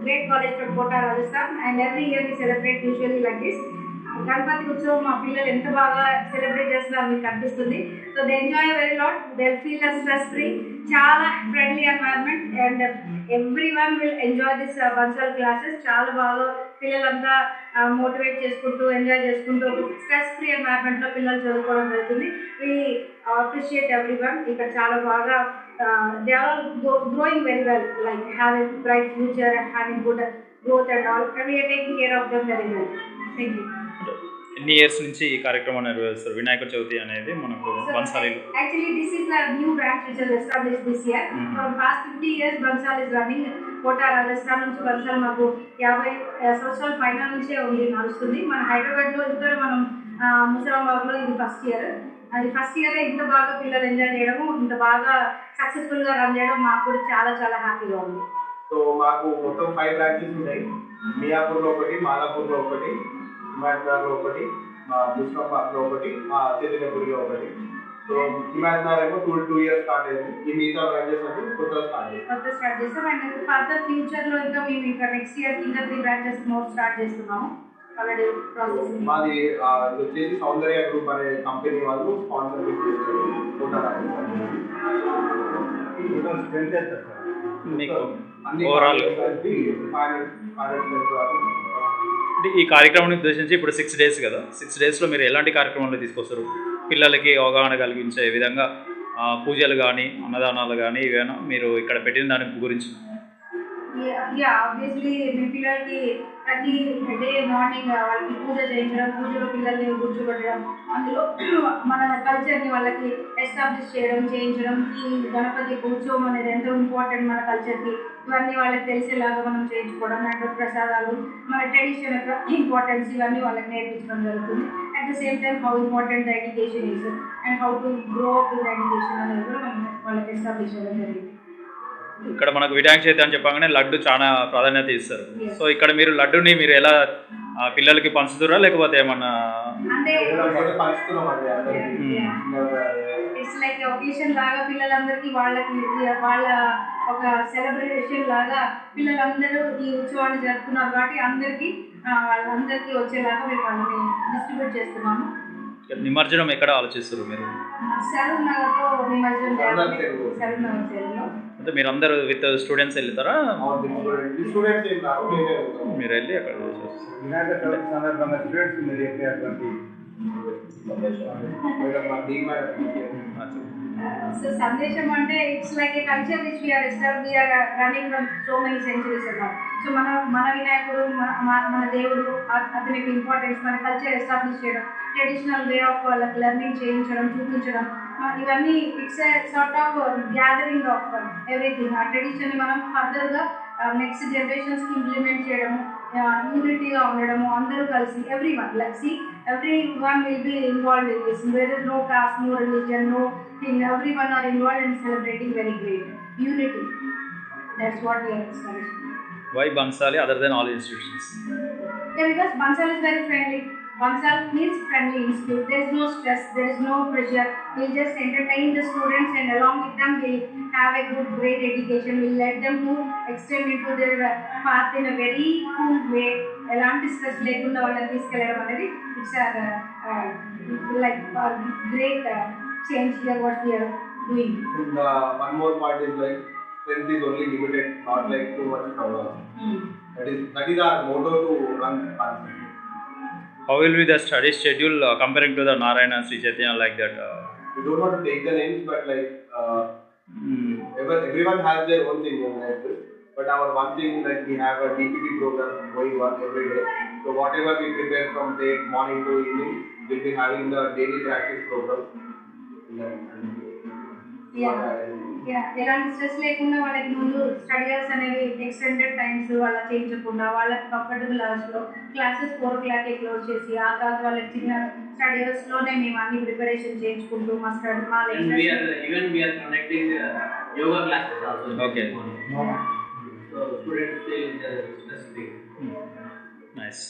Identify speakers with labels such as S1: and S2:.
S1: great college from Kota, Rajasthan, and every year we celebrate usually like this. Ganapati ఉత్సవం మా పిల్లలు ఎంత బాగా సెలబ్రేట్ చేస్తున్నారు మీకు కనిపిస్తుంది. So they enjoy very lot they feel stress free చాలా friendly environment and every one will enjoy this virtual classes చాలా బాగా పిల్లలంతా మోటివేట్ చేసుకుంటూ ఎంజాయ్ చేసుకుంటూ స్ట్రెస్ ఫ్రీ ఎన్వైర్న్మెంట్లో పిల్లలు చదువుకోవడం జరుగుతుంది. వీ అప్రిషియేట్ ఎవ్రీ వన్ ఇక్కడ చాలా బాగా they are growing very well like having bright future having good growth and all and we are taking care of them very well
S2: ఎన్ని ఇయర్స్ నుంచి ఈ కార్యక్రమం నిర్వహిస్తారు వినాయక చవితి అనేది మనకు బన్సాలీలో
S1: is a new branch which was established this year.
S2: Mhm.
S1: From past 50 years, Bansal is running. కోట రాజస్థాన్ నుంచి బన్సాల్ మాకు యాభై ఆ, సంవత్సరాల పైన నుంచే ఉంది నడుస్తుంది మన హైదరాబాద్లో ఇక్కడ మనం ఆ, ముసలాబాద్లో ఇది ఫస్ట్ ఇయర్ అది ఫస్ట్ ఇయర్ ఇంత బాగా పిల్లలు ఎంజాయ్ చేయడము ఇంత బాగా సక్సెస్ఫుల్గా రన్ చేయడం మాకు కూడా చాలా చాలా హ్యాపీగా ఉంది
S3: సో మాకు మొత్తం ఫైవ్ బ్రాంచెస్ ఉన్నాయి మియాపూర్లో ఒకటి మాలాపూర్లో ఒకటి హిమాయత్నగర్లో ఒకటి మా ముస్లాబాద్లో ఒకటి మా చైతన్యపురిలో ఒకటి. సో హిమాయత్నగర్ ఏమో టూ టూ ఇయర్స్ స్టార్ట్ అయింది. ఈ మిగతా బ్రాంచెస్ అంటే కొత్తగా స్టార్ట్ అయింది
S1: కొత్త స్టార్ట్ చేస్తాం అండ్ ఫర్దర్ ఫ్యూచర్లో ఇంకా మేము ఇంకా నెక్స్ట్ ఇయర్ ఇంకా త్రీ బ్రాంచెస్ మోర్ స్టార్ట్ చేస్తున్నాము.
S3: మాది వచ్చేసి సౌందర్య గ్రూప్ అనే కంపెనీ వాళ్ళు స్పాన్సర్షిప్ చేస్తారు
S2: మీకు ఓవరాల్ అంటే ఈ కార్యక్రమాన్ని ఉద్దేశించి ఇప్పుడు సిక్స్ డేస్ కదా. సిక్స్ డేస్లో మీరు ఎలాంటి కార్యక్రమాలు తీసుకొస్తారు? పిల్లలకి అవగాహన కలిగించే విధంగా పూజలు కానీ అన్నదానాలు కానీ ఇవేనా మీరు ఇక్కడ పెట్టిన దాని గురించి?
S1: ఆబ్వియస్లీ మీ పిల్లలకి ప్రతి డే మార్నింగ్ uh, వాళ్ళకి పూజ చేయించడం పూజలో పిల్లల్ని కూర్చోబెట్టడం అందులో మన కల్చర్ని వాళ్ళకి ఎస్టాబ్లిష్ చేయడం చేయించడం ఈ గణపతి ఉత్సవం అనేది ఎంతో ఇంపార్టెంట్ మన కల్చర్కి ఇవన్నీ వాళ్ళకి తెలిసేలాగా మనం చేయించుకోవడం అండ్ ప్రసాదాలు మన ట్రెడిషన్ యొక్క ఇంపార్టెన్స్ ఇవన్నీ వాళ్ళకి నేర్పించడం జరుగుతుంది. At the same time how important the education is and how to grow up in education అనేది కూడా మనం వాళ్ళకి ఎస్టాబ్లిష్ చేయడం జరిగింది.
S2: ఇక్కడ మనకు వినాయక చవితి అని చెప్పగానే లడ్డు చాలా ప్రాధాన్యత ఇస్తారు. సో ఇక్కడ మీరు లడ్డుని మీరు ఎలా పిల్లలకి పంచుతురా లేకపోతే ఏమన్నా Hmm.
S1: ఇట్స్ లైక్ ఒకేషన్ లాగా పిల్లలందరికీ వాళ్ళకి వాళ్ళ ఒక సెలబ్రేషన్ లాగా పిల్లలందరూ ఈ ఉత్సవాన్ని జరుపుకున్నారు కాబట్టి అందరికీ ఆ, వాళ్ళందరికీ వచ్చేలాగా మేము వాళ్ళని డిస్ట్రిబ్యూట్ చేస్తున్నాము.
S2: నిమజ్జనం ఎక్కడ ఆలోచిస్తారు మీరు? అంటే మీరు అందరూ విత్ స్టూడెంట్స్ వెళ్తారా? మీరు వెళ్ళి అక్కడ చేసేస్తారు
S1: సో సందేశం అంటే it's like a culture which we are establish we are running from so many centuries అన్నమాట సో మన మన వినాయకుడు మన దేవుడు అతనికి ఇంపార్టెన్స్ మన కల్చర్ ఎస్టాబ్లిష్ చేయడం ట్రెడిషనల్ వే ఆఫ్ వాళ్ళకి లెర్నింగ్ చేయించడం చూపించడం ఇవన్నీ it's a sort of gathering of everything ఆ ట్రెడిషన్ని మనం ఫర్దర్గా నెక్స్ట్ జనరేషన్స్కి ఇంప్లిమెంట్ చేయడము యూనిటీగా ఉండడము అందరూ కలిసి every one like see every one will be involve in this there is no caste no religion no thing every one are involve in celebrating very great unity that's what we are
S2: establish Y Bansali other than all institutions
S1: Yeah, because Bansal is very friendly. Bansal means friendly institute. There is no stress, there is no pressure. We'll just entertain the students and along with them we'll have a good, great education. We'll let them to extend into their uh, path in a very cool way. ఎలాంటి stress లేకుండా వాళ్ళని తీసుకెళ్ళడం అనేది it's like great change here what we are doing
S3: And uh, one more part is like strength is only limited, not like too much power. That is that is our motto to run concept.
S2: how will be the study schedule uh, comparing to the Narayana and Sri Chaitanya like that?
S3: Uh, we don't want to take the names, but like uh, mm. everyone has their own thing. But our one thing that we have a DPT program going on every day. So whatever we prepare from day morning to evening, we'll be having the daily practice program.
S1: Yeah. yeah. ఎలాంటి stress లేకుండా వాళ్ళకి ముందు study hours అనేవి extended times వాళ్ళ చేయించకుండా వాళ్ళకి comfortable అవర్స్లో classes four ఓ క్లాక్కి క్లోజ్ చేసి ఆ తర్వాత వాళ్ళకి చిన్న స్టడీ అవర్స్లోనే మేము అన్ని ప్రిపరేషన్ చేయించుకుంటూ మా స్టడీ మా.
S2: నైస్